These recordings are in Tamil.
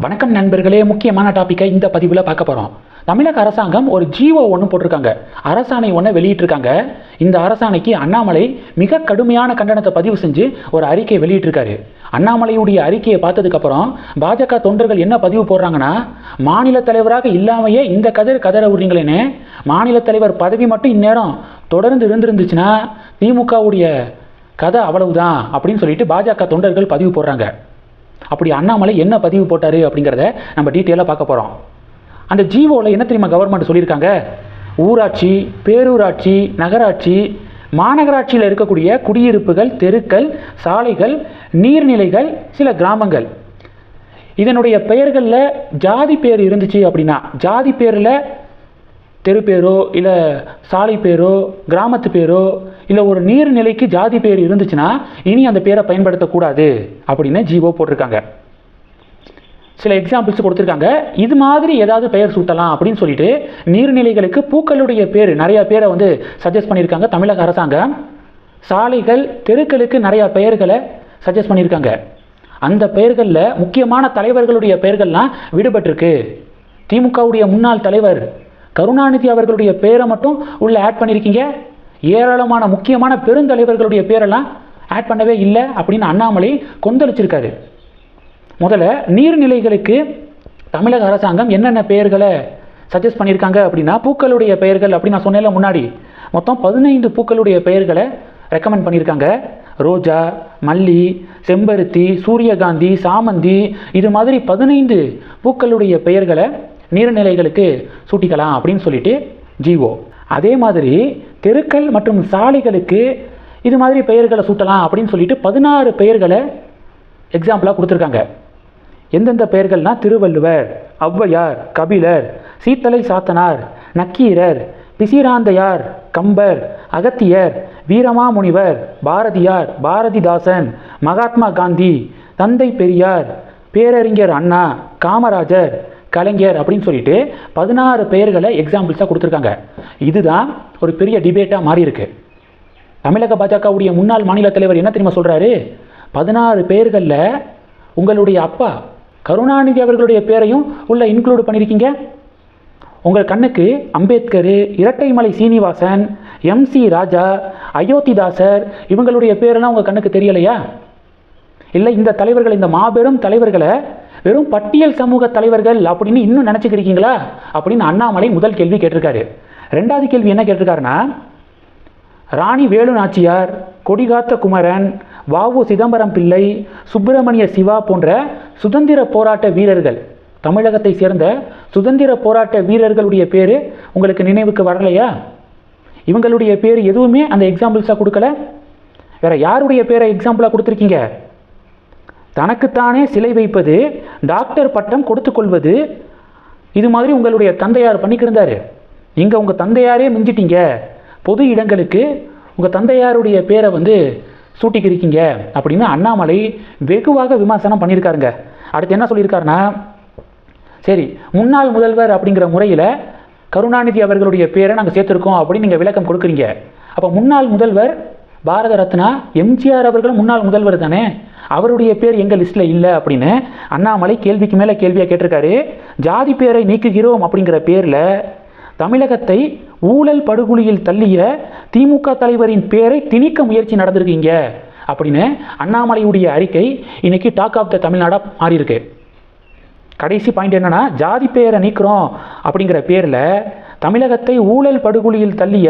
வணக்கம் நண்பர்களே முக்கியமான டாப்பிக்கை இந்த பதிவில் பார்க்க போகிறோம் தமிழக அரசாங்கம் ஒரு ஜிஓ ஒன்று போட்டிருக்காங்க. அரசாணை ஒன்று வெளியிட்டிருக்காங்க. இந்த அரசாணைக்கு அண்ணாமலை மிக கடுமையான கண்டனத்தை பதிவு செஞ்சு ஒரு அறிக்கை வெளியிட்டிருக்காரு. அண்ணாமலையுடைய அறிக்கையை பார்த்ததுக்கப்புறம் பாஜக தொண்டர்கள் என்ன பதிவு போடுறாங்கன்னா மாநில தலைவராக இல்லாமையே இந்த கதிர் கதற விடுறீங்களேன்னு மாநில தலைவர் பதவி மட்டும் இந்நேரம் தொடர்ந்து இருந்திருந்துச்சுன்னா திமுகவுடைய கதை அவ்வளவுதான் அப்படின்னு சொல்லிட்டு பாஜக தொண்டர்கள் பதிவு போடுறாங்க. அப்படி அண்ணாமலை என்ன பதிவு போட்டார் அப்படிங்கிறத நம்ம டீட்டெயிலாக பார்க்க போகிறோம் அந்த ஜிஓவில் என்ன தெரியுமா கவர்மெண்ட் சொல்லியிருக்காங்க? ஊராட்சி பேரூராட்சி நகராட்சி மாநகராட்சியில் இருக்கக்கூடிய குடியிருப்புகள் தெருக்கள் சாலைகள் நீர்நிலைகள் சில கிராமங்கள். இதனுடைய பெயர்களில் ஜாதி பேர் இருந்துச்சு அப்படின்னா ஜாதி பேரில் தெரு பேரோ இல்லை சாலை பேரோ கிராமத்து பேரோ இல்லை ஒரு நீர்நிலைக்கு ஜாதி பேர் இருந்துச்சுன்னா இனி அந்த பேரை பயன்படுத்தக்கூடாது அப்படின்னு ஜிஓ போட்டிருக்காங்க. சில எக்ஸாம்பிள்ஸ் கொடுத்துருக்காங்க. இது மாதிரி ஏதாவது பெயர் சூட்டலாம் அப்படின்னு சொல்லிட்டு நீர்நிலைகளுக்கு பூக்களுடைய பேர் நிறைய பேரை வந்து சஜஸ்ட் பண்ணியிருக்காங்க தமிழக அரசாங்கம். சாலைகள் தெருக்களுக்கு நிறையா பெயர்களை சஜஸ்ட் பண்ணியிருக்காங்க. அந்த பெயர்களில் முக்கியமான தலைவர்களுடைய பெயர்கள்லாம் விடுபட்டிருக்கு. திமுகவுடைய முன்னாள் தலைவர் கருணாநிதி அவர்களுடைய பேரை மட்டும் உள்ளே ஆட் பண்ணியிருக்கீங்க ஏராளமான முக்கியமான பெருந்தலைவர்களுடைய பேரெல்லாம் ஆட் பண்ணவே இல்லை அப்படின்னு அண்ணாமலை கொந்தளிச்சிருக்காரு. முதல்ல நீர்நிலைகளுக்கு தமிழக அரசாங்கம் என்னென்ன பெயர்களை சஜஸ்ட் பண்ணியிருக்காங்க அப்படின்னா பூக்களுடைய பெயர்கள் அப்படின்னு நான் சொன்னேன்ல முன்னாடி. மொத்தம் பதினைந்து பூக்களுடைய பெயர்களை ரெக்கமெண்ட் பண்ணியிருக்காங்க. ரோஜா மல்லி செம்பருத்தி சூரியகாந்தி சாமந்தி இது மாதிரி பதினைந்து பூக்களுடைய பெயர்களை நீர்நிலைகளுக்கு சூட்டிக்கலாம் அப்படின்னு சொல்லிட்டு ஜிஓ. அதே மாதிரி தெருக்கள் மற்றும் சாலைகளுக்கு இது மாதிரி பெயர்களை சூட்டலாம் அப்படின்னு சொல்லிட்டு பதினாறு பெயர்களை எக்ஸாம்பிளாக கொடுத்துருக்காங்க. எந்தெந்த பெயர்கள்னா திருவள்ளுவர் ஔவையார் கபிலர் சீத்தலை சாத்தனார் நக்கீரர் பிசிராந்தையார் கம்பர் அகத்தியர் வீரமாமுனிவர் பாரதியார் பாரதிதாசன் மகாத்மா காந்தி தந்தை பெரியார் பேரறிஞர் அண்ணா காமராஜர் கலைஞர் அப்படின்னு சொல்லிட்டு பதினாறு பெயர்களை எக்ஸாம்பிள்ஸாக கொடுத்துருக்காங்க. இதுதான் ஒரு பெரிய டிபேட்டாக மாறியிருக்கு. தமிழக பாஜகவுடைய முன்னாள் மாநில தலைவர் என்ன தெரியுமா சொல்கிறாரு பதினாறு பேர்களில் உங்களுடைய அப்பா கருணாநிதி அவர்களுடைய பேரையும் உள்ள இன்க்ளூட் பண்ணியிருக்கீங்க உங்கள் கண்ணுக்கு அம்பேத்கர் இரட்டைமலை சீனிவாசன் எம் சி ராஜா அயோத்திதாசர் இவங்களுடைய பேரெல்லாம் உங்கள் கண்ணுக்கு தெரியலையா? இல்லை இந்த தலைவர்கள் இந்த மாபெரும் தலைவர்களை வெறும் பட்டியல் சமூக தலைவர்கள் அப்படின்னு இன்னும் நினச்சிக்கிறீங்களா அப்படின்னு அண்ணாமலை முதல் கேள்வி கேட்டிருக்காரு. ரெண்டாவது கேள்வி என்ன கேட்டிருக்காருன்னா ராணி வேலு நாச்சியார் கொடிகாத்த குமரன் வாவு சிதம்பரம் பிள்ளை சுப்பிரமணிய சிவா போன்ற சுதந்திர போராட்ட வீரர்கள் தமிழகத்தை சேர்ந்த சுதந்திர போராட்ட வீரர்களுடைய பேர் உங்களுக்கு நினைவுக்கு வரலையா? இவங்களுடைய பேர் எதுவுமே அந்த எக்ஸாம்பிள்ஸாக கொடுக்கல. வேற யாருடைய பேரை எக்ஸாம்பிளாக கொடுத்துருக்கீங்க? தனக்குத்தானே சிலை வைப்பது டாக்டர் பட்டம் கொடுத்துக்கொள்வது இது மாதிரி உங்களுடைய தந்தையார் பண்ணிக்கிருந்தாரு நீங்கள் உங்கள் தந்தையாரே மிஞ்சிட்டீங்க. பொது இடங்களுக்கு உங்கள் தந்தையாருடைய பேரை வந்து சூட்டிக்கிருக்கீங்க அப்படின்னு அண்ணாமலை வெகுவாக விமர்சனம் பண்ணியிருக்காருங்க. அடுத்து என்ன சொல்லியிருக்காருன்னா சரி முன்னாள் முதல்வர் அப்படிங்கிற முறையில் கருணாநிதி அவர்களுடைய பேரை நாங்கள் சேர்த்துருக்கோம் அப்படின்னு நீங்கள் விளக்கம் கொடுக்குறீங்க. அப்போ முன்னாள் முதல்வர் பாரத ரத்னா எம்ஜிஆர் அவர்களும் முன்னாள் முதல்வர் தானே? அவருடைய பேர் எங்கள் லிஸ்ட்டில் இல்லை அப்படின்னு அண்ணாமலை கேள்விக்கு மேலே கேள்வியாக கேட்டிருக்காரு. ஜாதி பேரை நீக்குகிறோம் அப்படிங்கிற பேரில் தமிழகத்தை ஊழல் படுகொலியில் தள்ளிய திமுக தலைவரின் பேரை திணிக்க முயற்சி நடந்திருக்கீங்க அப்படின்னு அண்ணாமலையுடைய அறிக்கை இன்னைக்கு டாக் ஆஃப் த தமிழ்நாடாக மாறியிருக்கு. கடைசி பாயிண்ட் என்னன்னா ஜாதி பெயரை நீக்கிறோம் அப்படிங்கிற பேரில் தமிழகத்தை ஊழல் படுகொலியில் தள்ளிய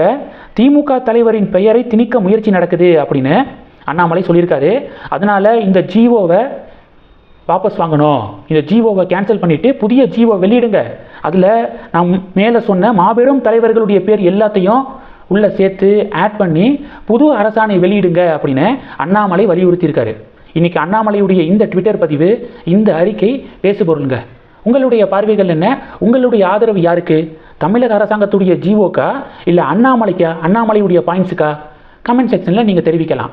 திமுக தலைவரின் பெயரை திணிக்க முயற்சி நடக்குது அப்படின்னு அண்ணாமலை சொல்லியிருக்காரு. அதனால இந்த ஜிஓவை வாபஸ் வாங்கணும். இந்த ஜிஓவை கேன்சல் பண்ணிவிட்டு புதிய ஜிஓ வெளியிடுங்க. அதில் நான் மேலே சொன்ன மாபெரும் தலைவர்களுடைய பேர் எல்லாத்தையும் உள்ளே சேர்த்து ஆட் பண்ணி புது அரசாணை வெளியிடுங்க அப்படின்னு அண்ணாமலை வலியுறுத்தியிருக்காரு. இன்றைக்கி அண்ணாமலையுடைய இந்த ட்விட்டர் பதிவு இந்த அறிக்கை பேசுபொருளுங்க. உங்களுடைய பார்வைகள் என்ன? உங்களுடைய ஆதரவு யாருக்கு? தமிழக அரசாங்கத்துடைய ஜிஓக்கா இல்லை அண்ணாமலைக்கா? அண்ணாமலையுடைய பாயிண்ட்ஸுக்கா கமெண்ட் செக்ஷனில் நீங்கள் தெரிவிக்கலாம்.